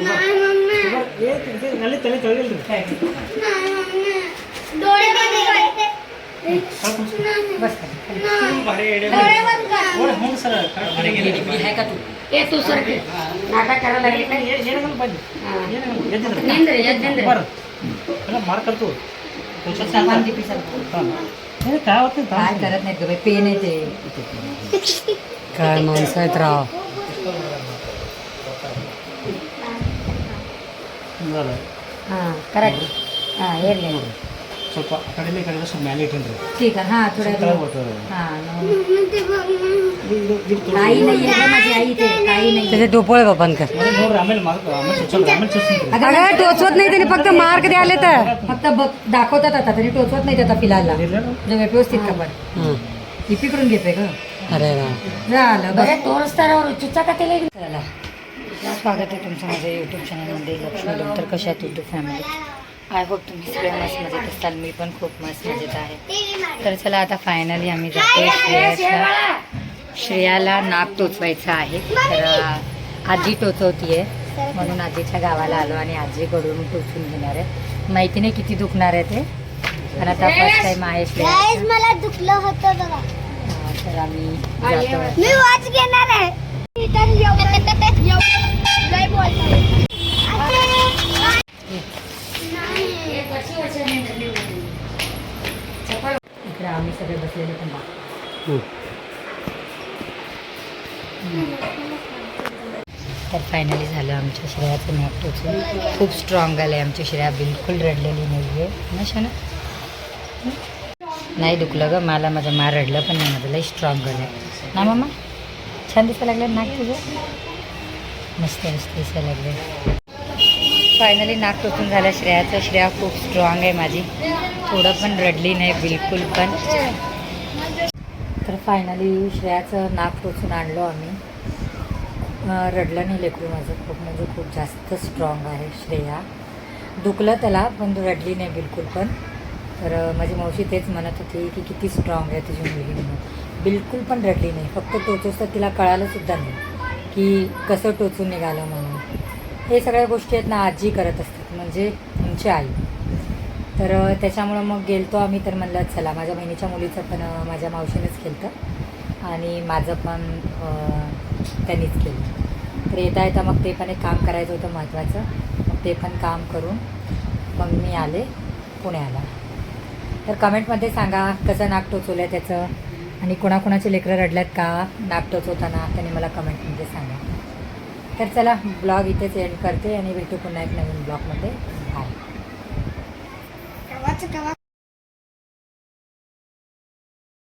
ये तुझे नले तले चढेल तू डोळे तू सर नाटक करायला लागली काय मार करतो काय होत काय करत नाही गे पेन येते काय माणसं आहेत राव. ಸ್ವಲ್ಪ ಸ್ವಲ್ಪ ಮ್ಯಾಲೆ ठीक आहे हां थोड्या हां नाही नाही त्याचे बंद कर. टोचवत नाही त्याने फक्त मार्क द्यायला तर. फक्त बघ दाखवतात आता तरी टोचवत नाही आता पिलाला व्यवस्थित खबर हं. घेते अरे वा. का ते स्वागत आहे तुमचं माझ्या यूट्यूब चॅनलमध्ये लक्ष्मी डॉक्टर कशा आहेत यूट्यूब फॅमिली आय होप तुम्ही सगळे मस्त मजेत असाल. मी पण खूप मस्त मजेत आहे. तर चला आता फायनली आम्ही जातो श्रेयाला. श्रेयाला नाक टोचवायचं आहे. तर आजी टोचवतीये. म्हणून आजीच्या गावाला आलो आणि आजीकडून टोचून घेणार आहे. माहिती नाही किती दुखणार आहे ते? पण आता फर्स्ट टाइम आहे श्रेया. मला दुखलं होतं बघा. तर आम्ही जातो मी वॉच घेणार आहे. इकडे आम्ही सगळे बसलेले पण. तर फायनली झालं आमच्या श्रेयाचं टोचून खूप स्ट्रॉंग आलं आहे आमची श्रेया बिलकुल रडलेली नाही आहे ना शना? नाही दुखलं ग मला माझं मा रडलं पण नाही माझं लई स्ट्रॉंग आलं आहे ना मामा? छान दिसायला लागलं नाक तुझं? मस्त मस्त दिसायला लागले फायनली नाक टोचून झालं. श्रेयाचं श्रेया खूप स्ट्रॉंग आहे माझी. थोडं पण रडली नाही बिलकुल पण. तर फायनली श्रेयाचं नाक टोचून आणलो आम्ही. रडलं नाही लेकरू माझं खूप म्हणजे खूप जास्त स्ट्रॉंग आहे श्रेया. दुखलं त्याला पण रडली नाही बिलकुल पण. तर माझी मावशी तेच म्हणत होती की किती स्ट्रॉंग आहे तुझी मुलगी म्हणून. बिलकुल पण रडली नाही. फक्त टोचोस तर तिला कळालंसुद्धा नाही की कसं टोचून निघालं म्हणून. हे सगळ्या गोष्टी आहेत ना आजी करत असतात म्हणजे आमची आई. तर त्याच्यामुळं मग गेलतो आम्ही तर म्हणलं चला माझ्या बहिणीच्या मुलीचं पण माझ्या मावशीनेच केलं आणि माझं पण त्यांनीच केलं. तर येता येता मग ते पण एक काम करायचं होतं महत्त्वाचं मग ते पण काम करून मग मी आले पुण्याला. तर कमेंटमध्ये सांगा कसं नाक टोचवलं आहे त्याचं? आणि कोणाकोणाचे लेकरं रडल्यात का? नाक टोचवताना त्यांनी मला कमेंटमध्ये सांगा. तर चला ब्लॉग इथेच एंड करते आणि भेटू पुन्हा एक नवीन ब्लॉगमध्ये.